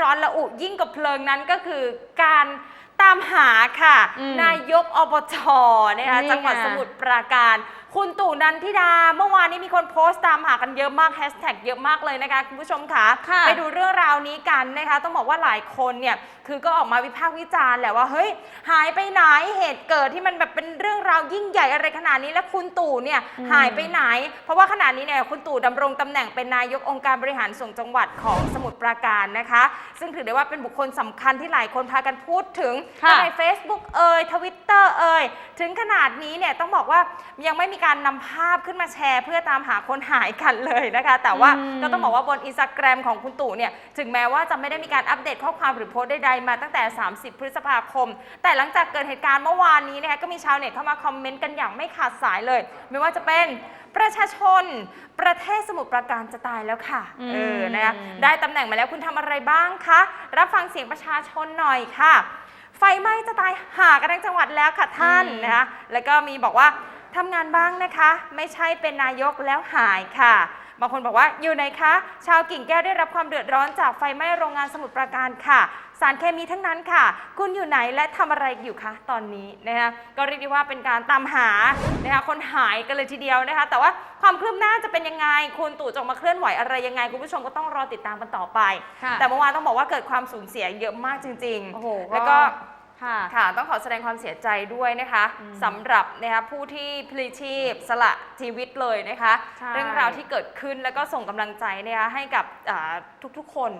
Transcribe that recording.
ร้อนระอุยิ่งกว่าเพลิงนั้นก็คือการตามหาค่ะ อืมนายกอบจนะคะนี่ไงจังหวัดสมุทรปราการ คุณตู่นันทิดา เมื่อวานนี้มีคนโพสต์ตามหากันเยอะมากแฮชแท็กเยอะมากเลยนะคะคุณผู้ชมค่ะค่ะไปดูเรื่องราวนี้กันนะคะ ต้องบอกว่าหลายคนเนี่ยคือก็ออกมาวิพากษ์วิจารณ์แหละว่าเฮ้ยหายไปไหนเหตุเกิดที่มันแบบเป็นเรื่องราวยิ่งใหญ่อะไรขนาดนี้แล้วคุณตู่เนี่ยอืม หายไปไหน เพราะว่าขณะนี้เนี่ยคุณตู่ดำรงตำแหน่งเป็นนายกองค์การบริหารส่วนจังหวัดของสมุทรปราการนะคะ ซึ่งถือได้ว่าเป็นบุคคลสำคัญที่หลายคนพากันพูดถึงค่ะ ทั้งใน Facebook เอ่ยทวิตเตอร์เอ่ยถึงขนาดนี้เนี่ยต้องบอกว่ายังไม่มีการนำภาพขึ้นมาแชร์เพื่อตามหาคนหายกันเลยนะคะ แต่ว่าอืม ก็ต้องบอกว่าบนอินสตาแกรมของคุณตู่เนี่ยถึงแม้ว่าจะไม่ได้มีการอัปเดตข้อความหรือโพสต์ใดๆมาตั้งแต่ 30 พฤษภาคม แต่หลังจากเกิดเหตุการณ์เมื่อวานนี้นะคะก็มีชาวเน็ตเข้ามาคอมเมนต์กันอย่างไม่ขาดสายเลย ไม่ว่าจะเป็นประชาชน ประเทศสมุทรปราการจะตายแล้วค่ะอืม เออนะคะได้ตำแหน่งมาแล้วคุณทำอะไรบ้างคะรับฟังเสียงประชาชนหน่อยค่ะ ไฟไหม้จะตายหากันทั้งจังหวัดแล้วค่ะท่านอืมนะคะแล้วก็มีบอกว่า ทำงานบ้างนะคะ ไม่ใช่เป็นนายกแล้วหายค่ะ บางคนบอกว่าอยู่ไหนคะ ชาวกิ่งแก้วได้รับความเดือดร้อนจากไฟไหม้โรงงานสมุทรปราการค่ะ สารเคมีทั้งนั้นค่ะ คุณอยู่ไหนและทำอะไรอยู่คะตอนนี้นะคะก็เรียกได้ว่าเป็นการตามหานะคะคนหายกันเลยทีเดียวนะคะ แต่ว่าความคืบหน้าจะเป็นยังไง คุณตู่จะออกมาเคลื่อนไหวอะไรยังไง คุณผู้ชมก็ต้องรอติดตามกันต่อไปค่ะแต่เมื่อวานต้องบอกว่าเกิดความสูญเสียเยอะมากจริงโอ้โหๆแล้วก็ ค่ะ ค่ะ ต้องขอแสดงความเสียใจด้วยนะคะอืมสำหรับนะคะผู้ที่พลีชีพสละชีวิตเลยนะคะ ใช่ เรื่องราวที่เกิดขึ้นแล้วก็ส่งกำลังใจนะคะให้กับอ่าทุกๆคน